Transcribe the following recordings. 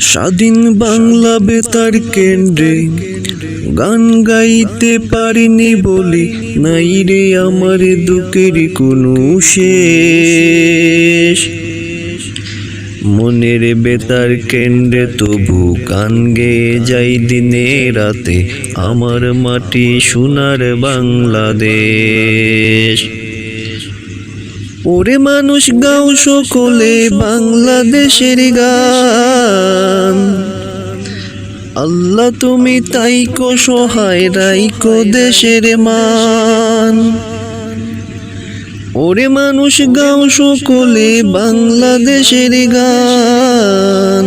স্বাধীন বাংলা বেতার কেন্দ্রে গান গাইতে পারিনি বলি নাই রে আমার দুঃখের কোনো শেষ। মনের বেতার কেন্দ্রে তবু গান গেয়ে যাই দিনে রাতে, আমার মাটি সোনার বাংলাদেশ। ওরে মানুষ গাও সকলে বাংলাদেশের গান। আল্লাহ তুমি তাই তাইকো সহায় রাইকো দেশের মান। ওরে মানুষ গাও সকলে বাংলাদেশের গান।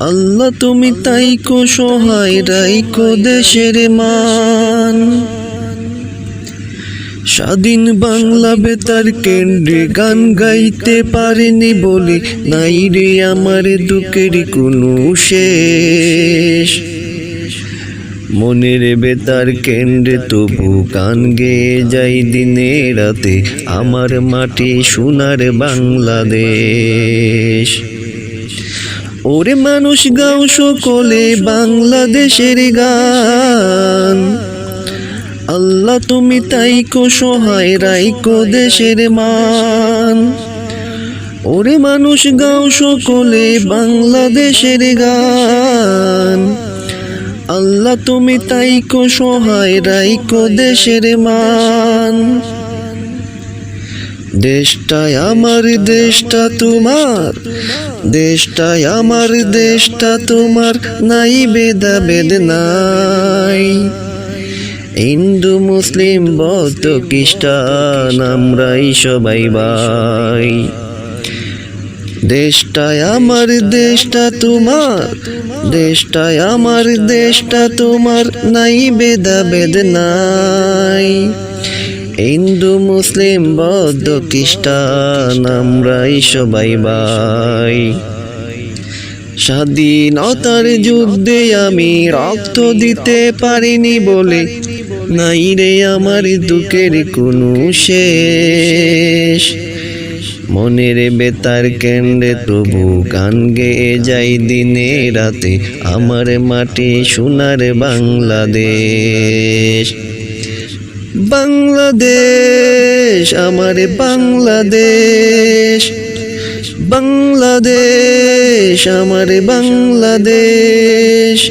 আল্লাহ তুমি তাই তাইকো সহায় রাইকো দেশের মান। স্বাধীন বাংলা বেতার কেন্দ্রে গান গাইতে পারিনি বলে নাই রে আমার দুঃখের কোনো শেষ। মনের বেতার কেন্দ্রে তবু গান গেয়ে যাই দিনে রাতে আমার মাটি সোনার বাংলাদেশ। ওরে মানুষ গাও সকলে বাংলাদেশের গান। আল্লাহ তুমি তাইকো সহায় রাইকো দেশের মান। ওরে মানুষ গাও সকলে বাংলাদেশের গান। আল্লাহ তুমি তাইকো সহায় রাইকো দেশের মান। দেশটাই আমার, দেশটা তোমার। দেশটাই আমার, দেশটা তোমার, নাই বেদা বেদ নাই। হিন্দু, মুসলিম, বৌদ্ধ, খ্রিস্টান, আমরাই সবাই ভাই। দেশটাই আমার, দেশটা তোমার। দেশটাই আমার, দেশটা তোমার, নাই বেদা বেদ নাই। হিন্দু, মুসলিম, বৌদ্ধ, খ্রিস্টান, আমরাই সবাই ভাই। স্বাধীনতার যুদ্ধে আমি রক্ত দিতে পারিনি বলে নাই রে আমার দুঃখের কোনো শেষ। মনের বেতার কেন্দ্রে তবু গান গেয়ে যাই দিনে রাতে, আমার মাটি সোনার বাংলাদেশ। বাংলাদেশ, আমার বাংলাদেশ। বাংলাদেশ, আমার বাংলাদেশ।